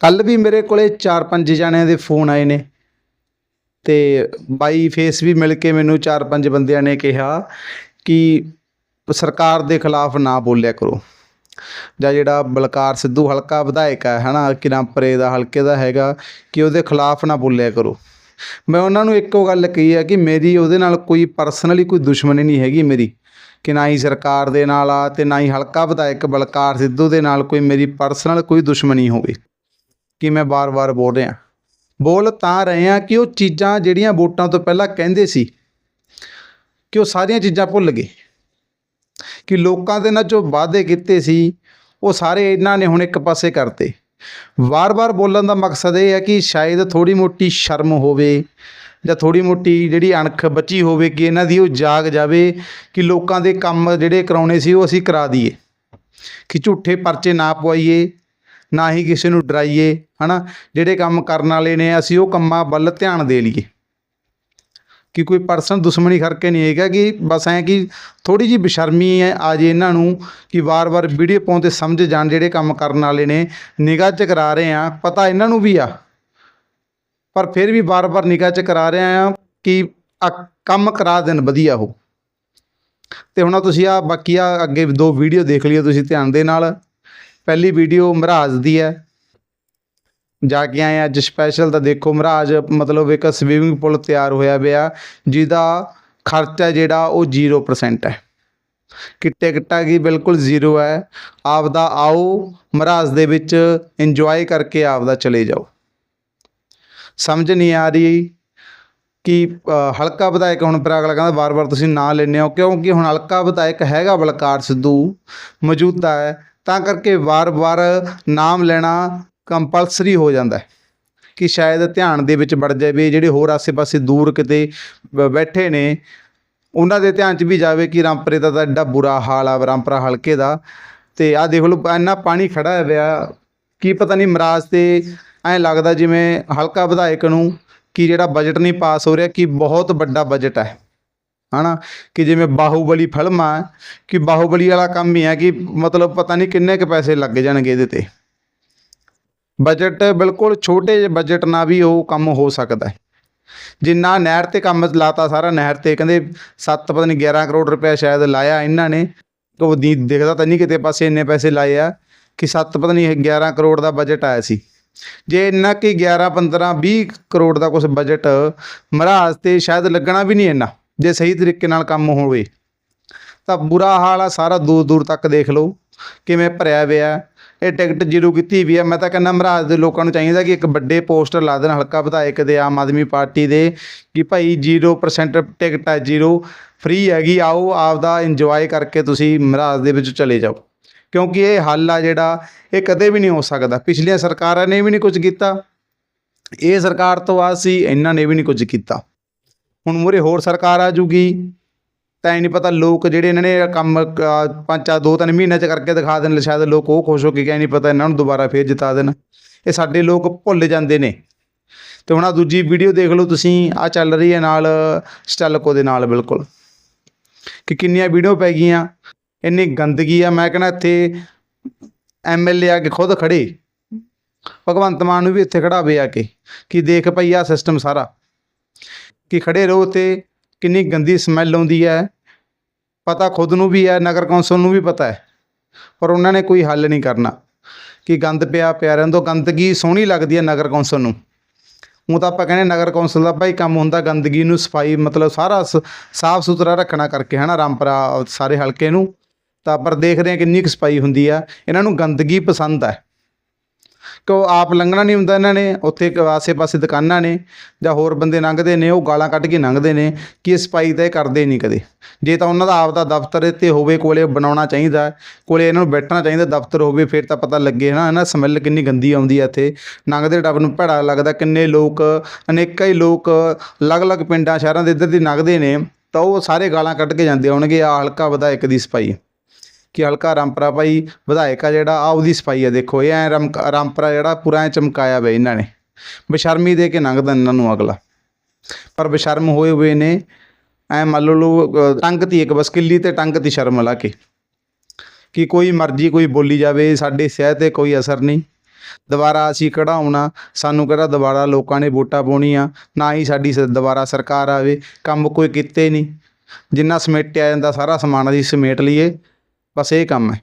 ਕੱਲ ਵੀ ਮੇਰੇ ਕੋਲੇ 4-5 ਜਣਿਆਂ ਦੇ ਫੋਨ ਆਏ ਨੇ ਤੇ ਬਾਈ ਫੇਸ ਵੀ ਮਿਲ ਕੇ ਮੈਨੂੰ 4-5 ਬੰਦਿਆਂ ਨੇ ਕਿਹਾ ਕਿ ਸਰਕਾਰ ਦੇ ਖਿਲਾਫ ਨਾ ਬੋਲਿਆ ਕਰੋ। ਜਾਂ ਜਿਹੜਾ ਬਲਕਾਰ ਸਿੱਧੂ ਹਲਕਾ ਵਿਧਾਇਕ ਹੈ, ਹਨਾ ਕਿਰਾਂਪਰੇ ਦਾ, ਹਲਕੇ ਦਾ ਹੈਗਾ, ਕਿ ਉਹਦੇ ਖਿਲਾਫ ਨਾ ਬੋਲਿਆ ਕਰੋ। ਮੈਂ ਉਹਨਾਂ ਨੂੰ ਇੱਕੋ ਗੱਲ ਕਹੀ ਹੈ ਕਿ ਮੇਰੀ ਉਹਦੇ ਨਾਲ ਕੋਈ ਪਰਸਨਲੀ ਕੋਈ ਦੁਸ਼ਮਣੀ ਨਹੀਂ ਹੈਗੀ ਮੇਰੀ, ਕਿ ਨਾ ਹੀ ਸਰਕਾਰ ਦੇ ਨਾਲ ਆ ਤੇ ਨਾ ਹੀ ਹਲਕਾ ਵਿਧਾਇਕ ਬਲਕਾਰ ਸਿੱਧੂ ਦੇ ਨਾਲ ਕੋਈ ਮੇਰੀ ਪਰਸਨਲ ਕੋਈ ਦੁਸ਼ਮਣੀ ਹੋਵੇ। ਕਿ ਮੈਂ ਬਾਰ-ਬਾਰ ਬੋਲ ਰਿਹਾ। ਬੋਲ ਤਾਂ ਰਹੇ ਆ ਕਿ ਉਹ ਚੀਜ਼ਾਂ ਜਿਹੜੀਆਂ ਵੋਟਾਂ ਤੋਂ ਪਹਿਲਾਂ ਕਹਿੰਦੇ ਸੀ, ਕਿ ਉਹ ਸਾਰੀਆਂ ਚੀਜ਼ਾਂ ਭੁੱਲ ਗਏ। ਕਿ ਲੋਕਾਂ ਦੇ ਨਾਲ ਜੋ ਵਾਅਦੇ ਕੀਤੇ ਸੀ, ਉਹ ਸਾਰੇ ਇਹਨਾਂ ਨੇ ਹੁਣ ਇੱਕ ਪਾਸੇ ਕਰਤੇ। ਵਾਰ-ਵਾਰ ਬੋਲਣ ਦਾ ਮਕਸਦ ਇਹ ਹੈ ਕਿ ਸ਼ਾਇਦ ਥੋੜੀ ਮੋਟੀ ਸ਼ਰਮ ਹੋਵੇ, ਜਾਂ ਥੋੜੀ ਮੋਟੀ ਜਿਹੜੀ ਅਣਖ ਬਚੀ ਹੋਵੇ ਕਿ ਇਹਨਾਂ ਦੀ ਉਹ ਜਾਗ ਜਾਵੇ, ਕਿ ਲੋਕਾਂ ਦੇ ਕੰਮ ਜਿਹੜੇ ਕਰਾਉਣੇ ਸੀ ਉਹ ਅਸੀਂ ਕਰਾ ਦਈਏ। ਕਿ ਝੂਠੇ ਪਰਚੇ ਨਾ ਪਵਾਈਏ ਨਾ ਹੀ ਕਿਸੇ ਨੂੰ ਡਰਾਈਏ, ਹਨਾ? ਜਿਹੜੇ ਕੰਮ ਕਰਨ ਵਾਲੇ ਨੇ, ਅਸੀਂ ਉਹ ਕੰਮਾਂ ਵੱਲ ਧਿਆਨ ਦੇ ਲਈਏ। ਕਿ ਕੋਈ ਪਰਸਨ ਦੁਸ਼ਮਣੀ ਕਰਕੇ ਨਹੀਂ ਹੈਗਾ ਕਿ ਬਸ ਐਂ ਕਿ ਥੋੜੀ ਜੀ ਬੇਸ਼ਰਮੀ ਹੈ ਆ ਜੇ ਇਹਨਾਂ ਨੂੰ ਕਿ ਵਾਰ-ਵਾਰ ਵੀਡੀਓ ਪਾਉਣ 'ਤੇ ਸਮਝ ਜਾਣ ਜਿਹੜੇ ਕੰਮ ਕਰਨ ਵਾਲੇ ਨੇ, ਨਿਗਾਹ 'ਚ ਕਰਾ ਰਹੇ ਆ, ਪਤਾ ਇਹਨਾਂ ਨੂੰ ਵੀ ਆ। ਪਰ ਫਿਰ ਵੀ ਵਾਰ-ਵਾਰ ਨਿਗਾਹ 'ਚ ਕਰਾ ਰਹੇ ਆ ਕਿ ਆ ਕੰਮ ਕਰਾ ਦੇਣ ਵਧੀਆ ਉਹ। ਤੇ ਹੁਣ ਤੁਸੀਂ ਆ ਬਾਕੀ ਆ ਅੱਗੇ ਦੋ ਵੀਡੀਓ ਦੇਖ ਲਿਓ ਤੁਸੀਂ ਧਿਆਨ ਦੇ ਨਾਲ। ਪਹਿਲੀ ਵੀਡੀਓ ਮਹਾਰਾਜ ਦੀ ਹੈ। ਜਾ ਕੇ ਆਏ ਅੱਜ ਸਪੈਸ਼ਲ ਤਾਂ ਦੇਖੋ ਮਹਾਰਾਜ, ਮਤਲਬ ਇੱਕ ਸਵੀਮਿੰਗ ਪੂਲ ਤਿਆਰ ਹੋਇਆ ਪਿਆ, ਜਿਹਦਾ ਖਰਚਾ ਜਿਹੜਾ ਉਹ 0% ਹੈ। ਕਿੱਟੇ ਕਿੱਟਾ ਕੀ ਬਿਲਕੁਲ ਜ਼ੀਰੋ ਹੈ। ਆਪਦਾ ਆਓ, ਮਹਾਰਾਜ ਦੇ ਵਿੱਚ ਇੰਜੋਏ ਕਰਕੇ ਆਪਦਾ ਚਲੇ ਜਾਓ। ਸਮਝ ਨਹੀਂ ਆ ਰਹੀ ਕਿ ਹਲਕਾ ਵਿਧਾਇਕ ਹੁਣ ਪਰ ਕਹਿੰਦਾ ਵਾਰ-ਵਾਰ ਤੁਸੀਂ ਨਾਂ ਲੈਂਦੇ ਹੋ, ਕਿਉਂਕਿ ਹੁਣ ਹਲਕਾ ਵਿਧਾਇਕ ਹੈਗਾ ਬਲਕਾਰ ਸਿੱਧੂ, ਮੌਜੂਦਾ ਹੈ। ਤਾਂ ਕਰਕੇ ਵਾਰ-ਵਾਰ ਨਾਮ ਲੈਣਾ ਕੰਪਲਸਰੀ ਹੋ ਜਾਂਦਾ ਹੈ ਕਿ ਸ਼ਾਇਦ ਧਿਆਨ ਦੇ ਵਿੱਚ ਵੜ ਜਾਵੇ, ਜਿਹੜੇ ਹੋਰ ਆਸੇ-ਪਾਸੇ ਦੂਰ ਕਿਤੇ ਬ- ਬੈਠੇ ਨੇ, ਉਹਨਾਂ ਦੇ ਧਿਆਨ 'ਚ ਵੀ ਜਾਵੇ ਕਿ ਰਾਮਪਰੇ ਦਾ ਤਾਂ ਐਡਾ ਬੁਰਾ ਹਾਲ ਆ ਰਾਮਪਰਾ ਹਲਕੇ ਦਾ। ਤੇ ਆਹ ਦੇਖ ਲਓ, ਇੰਨਾ ਪਾਣੀ ਖੜਾ ਹੈ ਪਿਆ, ਕੀ ਪਤਾ ਨਹੀਂ ਮਰਾਜ ਤੇ ਐਂ ਲੱਗਦਾ ਜਿਵੇਂ ਹਲਕਾ ਵਿਧਾਇਕ ਨੂੰ ਕਿ ਜਿਹੜਾ ਬਜਟ ਨਹੀਂ ਪਾਸ ਹੋ ਰਿਹਾ, ਕਿ ਬਹੁਤ ਵੱਡਾ ਬਜਟ ਹੈ। ਹਨਾ? ਕਿ ਜਿਵੇਂ ਬਾਹੂਬਲੀ ਫਿਲਮ ਆ, ਕਿ ਬਾਹੂਬਲੀ ਵਾਲਾ ਕੰਮ ਹੀ ਹੈ ਕਿ ਮਤਲਬ ਪਤਾ ਨਹੀਂ ਕਿੰਨੇ ਕੁ ਪੈਸੇ ਲੱਗ ਜਾਣਗੇ ਇਹਦੇ ਤੇ। ਬਜਟ ਬਿਲਕੁਲ ਛੋਟੇ ਜਿਹੇ ਬਜਟ ਨਾਲ ਵੀ ਉਹ ਕੰਮ ਹੋ ਸਕਦਾ ਹੈ। ਜਿੰਨਾ ਨਹਿਰ ਤੇ ਕੰਮ ਲਾਤਾ ਸਾਰਾ ਨਹਿਰ ਤੇ, ਕਹਿੰਦੇ 7 ਪਤਾ ਨਹੀਂ 11 ਕਰੋੜ ਰੁਪਏ ਸ਼ਾਇਦ ਲਾਇਆ ਇਹਨਾਂ ਨੇ। ਉਹ ਦੇਖਦਾ ਤਾਂ ਨਹੀਂ ਕਿਤੇ ਪਾਸੇ ਇੰਨੇ ਪੈਸੇ ਲਾਏ ਆ ਕਿ 7 ਪਤਾ ਨਹੀਂ 11 ਕਰੋੜ ਦਾ ਬਜਟ ਆਇਆ ਸੀ। ਜੇ ਇੰਨਾ ਕਿ 11 15 20 ਕਰੋੜ ਦਾ ਕੁਝ ਬਜਟ ਮਹਾਰਾਜ ਤੇ ਸ਼ਾਇਦ ਲੱਗਣਾ ਵੀ ਨਹੀਂ ਇੰਨਾ। ਜੇ ਸਹੀ ਤਰੀਕੇ ਨਾਲ ਕੰਮ ਹੋਵੇ, ਤਾਂ ਬੁਰਾ ਹਾਲ ਆ, ਸਾਰਾ ਦੂਰ ਦੂਰ ਤੱਕ ਦੇਖ ਲਓ, ਕਿਵੇਂ ਭਰਿਆ ਹੋਇਆ ਇਹ ਟਿਕਟ ਜ਼ੀਰੋ ਕੀਤੀ ਵੀ ਆ, ਮੈਂ ਤਾਂ ਕਹਿੰਦਾ ਮਹਾਰਾਜ ਦੇ ਲੋਕਾਂ ਨੂੰ ਚਾਹੀਦਾ ਕਿ ਇੱਕ ਵੱਡੇ ਪੋਸਟਰ ਲਾ ਦੇਣ, ਹਲਕਾ ਵਿਧਾਇਕ ਦੇ, ਆਮ ਆਦਮੀ ਪਾਰਟੀ ਦੇ, ਕਿ ਭਾਈ 0% ਟਿਕਟ ਆ, ਜ਼ੀਰੋ ਫ੍ਰੀ ਹੈਗੀ, ਆਓ, ਆਪਦਾ ਇੰਜੋਏ ਕਰਕੇ ਤੁਸੀਂ ਮਹਾਰਾਜ ਦੇ ਵਿੱਚ ਚਲੇ ਜਾਓ। ਕਿਉਂਕਿ ਇਹ ਹੱਲ ਆ ਜਿਹੜਾ, ਇਹ ਕਦੇ ਵੀ ਨਹੀਂ ਹੋ ਸਕਦਾ। ਪਿਛਲੀਆਂ ਸਰਕਾਰਾਂ ਨੇ ਵੀ ਨਹੀਂ ਕੁਝ ਕੀਤਾ। ਇਹ ਸਰਕਾਰ ਤੋਂ ਬਾਅਦ ਸੀ, ਇਹਨਾਂ ਨੇ ਵੀ ਨਹੀਂ ਕੁਝ ਕੀਤਾ। ਹੁਣ ਮੂਹਰੇ ਹੋਰ ਸਰਕਾਰ ਆ ਜੂਗੀ ਤਾਂ ਇਹ ਨਹੀਂ ਪਤਾ ਲੋਕ ਜਿਹੜੇ ਇਹਨਾਂ ਨੇ ਕੰਮ ਪੰਜ ਚਾਰ, ਦੋ ਤਿੰਨ ਮਹੀਨੇ ਚ ਕਰਕੇ ਦਿਖਾ ਦੇਣ, ਸ਼ਾਇਦ ਲੋਕ ਉਹ ਖੁਸ਼ ਹੋ ਕੇ ਗਏ ਨਹੀਂ ਪਤਾ ਇਹਨਾਂ ਨੂੰ ਦੁਬਾਰਾ ਫੇਰ ਜਿਤਾ ਦੇਣ। ਇਹ ਸਾਡੇ ਲੋਕ ਭੁੱਲ ਜਾਂਦੇ ਨੇ। ਤੇ ਹੁਣ ਆ ਦੂਜੀ ਵੀਡੀਓ ਦੇਖ ਲਓ ਤੁਸੀਂ ਆ ਚੱਲ ਰਹੀ ਹੈ ਨਾਲ ਸਟੈਲਕੋ ਦੇ ਨਾਲ, ਬਿਲਕੁਲ। ਕਿ ਕਿੰਨੀਆਂ ਵੀਡੀਓ ਪੈ ਗਈਆਂ, ਇੰਨੀ ਗੰਦਗੀ ਆ, ਮੈਂ ਕਹਿੰਦਾ ਇੱਥੇ ਐਮਐਲਏ ਆ ਕੇ ਖੁਦ ਖੜੇ। ਭਗਵੰਤ ਮਾਨ ਨੂੰ ਵੀ ਇੱਥੇ ਖੜਾਵੇ ਆ ਕੇ, ਕਿ ਦੇਖ ਭਈ ਆ ਸਿਸਟਮ ਸਾਰਾ। ਕਿ ਖੜੇ ਰਹੋ ਤੇ ਕਿੰਨੀ ਗੰਦੀ ਸਮੈਲ ਆਉਂਦੀ ਹੈ। ਪਤਾ ਖੁਦ ਨੂੰ ਵੀ ਹੈ, ਨਗਰ ਕੌਂਸਲ ਨੂੰ ਵੀ ਪਤਾ ਹੈ, ਪਰ ਉਹਨਾਂ ਨੇ ਕੋਈ ਹੱਲ ਨਹੀਂ ਕਰਨਾ। ਕਿ ਗੰਦ ਪਿਆ ਪਿਆ ਰਹਿਣ ਗੰਦਗੀ ਸੋਹਣੀ ਲੱਗਦੀ ਹੈ ਨਗਰ ਕੌਂਸਲ ਨੂੰ। ਉਹ ਤਾਂ ਆਪਾਂ ਕਹਿੰਦੇ ਨਗਰ ਕੌਂਸਲ ਦਾ ਭਾਈ ਕੰਮ ਹੁੰਦਾ ਗੰਦਗੀ ਨੂੰ ਸਫ਼ਾਈ, ਮਤਲਬ ਸਾਰਾ ਸਾਫ਼ ਸੁਥਰਾ ਰੱਖਣਾ ਕਰਕੇ, ਹਨਾ, ਰਾਮਪੁਰਾ, ਸਾਰੇ ਹਲਕੇ ਨੂੰ। ਤਾਂ ਪਰ ਦੇਖਦੇ ਹਾਂ ਕਿੰਨੀ ਕੁ ਸਫ਼ਾਈ ਹੁੰਦੀ ਆ। ਇਹਨਾਂ ਨੂੰ ਗੰਦਗੀ ਪਸੰਦ ਕਿ ਉਹ ਆਪ ਲੰਘਣਾ ਨਹੀਂ ਹੁੰਦਾ ਇਹਨਾਂ ਨੇ, ਉੱਥੇ ਇੱਕ ਆਸੇ-ਪਾਸੇ ਦੁਕਾਨਾਂ ਨੇ, ਜਾਂ ਹੋਰ ਬੰਦੇ ਲੰਘਦੇ ਨੇ, ਉਹ ਗਾਲਾਂ ਕੱਢ ਕੇ ਲੰਘਦੇ ਨੇ, ਕਿ ਇਹ ਸਫ਼ਾਈ ਤਾਂ ਇਹ ਕਰਦੇ ਨਹੀਂ ਕਦੇ। ਜੇ ਤਾਂ ਉਹਨਾਂ ਦਾ ਆਪ ਦਾ ਦਫ਼ਤਰ ਇੱਥੇ ਹੋਵੇ, ਕੋਲੇ ਬਣਾਉਣਾ ਚਾਹੀਦਾ, ਕੋਲੇ ਇਹਨਾਂ ਨੂੰ ਬੈਠਣਾ ਚਾਹੀਦਾ, ਦਫ਼ਤਰ ਹੋਵੇ, ਫਿਰ ਤਾਂ ਪਤਾ ਲੱਗੇ ਨਾ ਇਹਨਾਂ ਸਮੈਲ ਕਿੰਨੀ ਗੰਦੀ ਆਉਂਦੀ ਹੈ ਇੱਥੇ। ਲੰਘਦੇ ਡੱਬ ਨੂੰ ਭੈੜਾ ਲੱਗਦਾ, ਕਿੰਨੇ ਲੋਕ, ਅਨੇਕਾਂ ਹੀ ਲੋਕ ਅਲੱਗ-ਅਲੱਗ ਪਿੰਡਾਂ, ਸ਼ਹਿਰਾਂ ਦੇ ਇੱਧਰ ਦੀ ਲੰਘਦੇ ਨੇ, ਤਾਂ ਉਹ ਸਾਰੇ ਗਾਲਾਂ ਕੱਢ ਕੇ ਜਾਂਦੇ ਹੋਣਗੇ ਆ ਹਲਕਾ ਵਿਧਾਇਕ ਦੀ ਸਫ਼ਾਈ ਕਿ ਹਲਕਾ ਰਾਮਪਰਾ ਭਾਈ ਵਿਧਾਇਕ ਆ ਜਿਹੜਾ ਆ ਉਹਦੀ ਸਫ਼ਾਈ ਆ ਦੇਖੋ, ਇਹ ਐ ਰਾਮਪਰਾ ਜਿਹੜਾ ਪੂਰਾ ਐ ਚਮਕਾਇਆ ਵੇ ਇਹਨਾਂ ਨੇ। ਬਸ਼ਰਮੀ ਦੇ ਕੇ ਲੰਘਦਾ ਇਹਨਾਂ ਨੂੰ ਅਗਲਾ। ਪਰ ਬਸ਼ਰਮ ਹੋਏ ਹੋਏ ਨੇ, ਐ ਮੰਨ ਲਓ ਟੰਗ ਤੀ ਇੱਕ ਬਸ, ਕਿੱਲੀ ਤੇ ਟੰਗ ਤੀ ਸ਼ਰਮ ਲਾ ਕੇ। ਕਿ ਕੋਈ ਮਰਜ਼ੀ ਕੋਈ ਬੋਲੀ ਜਾਵੇ, ਸਾਡੇ ਸਿਹਤ ਤੇ ਕੋਈ ਅਸਰ ਨਹੀਂ। ਦੁਬਾਰਾ ਅਸੀਂ ਕਢਾਉਣਾ, ਸਾਨੂੰ ਕਿਹੜਾ ਦੁਬਾਰਾ ਲੋਕਾਂ ਨੇ ਵੋਟਾਂ ਪਾਉਣੀਆਂ, ਨਾ ਹੀ ਸਾਡੀ ਸ- ਦੁਬਾਰਾ ਸਰਕਾਰ ਆਵੇ। ਕੰਮ ਕੋਈ ਕੀਤੇ ਨਹੀਂ। ਜਿੰਨਾ ਸਮੇਟਿਆ ਜਾਂਦਾ, ਸਾਰਾ ਸਮਾਨ ਅਸੀਂ ਸਮੇਟ ਲਈਏ। ਬਸ ਇਹ ਕੰਮ ਹੈ।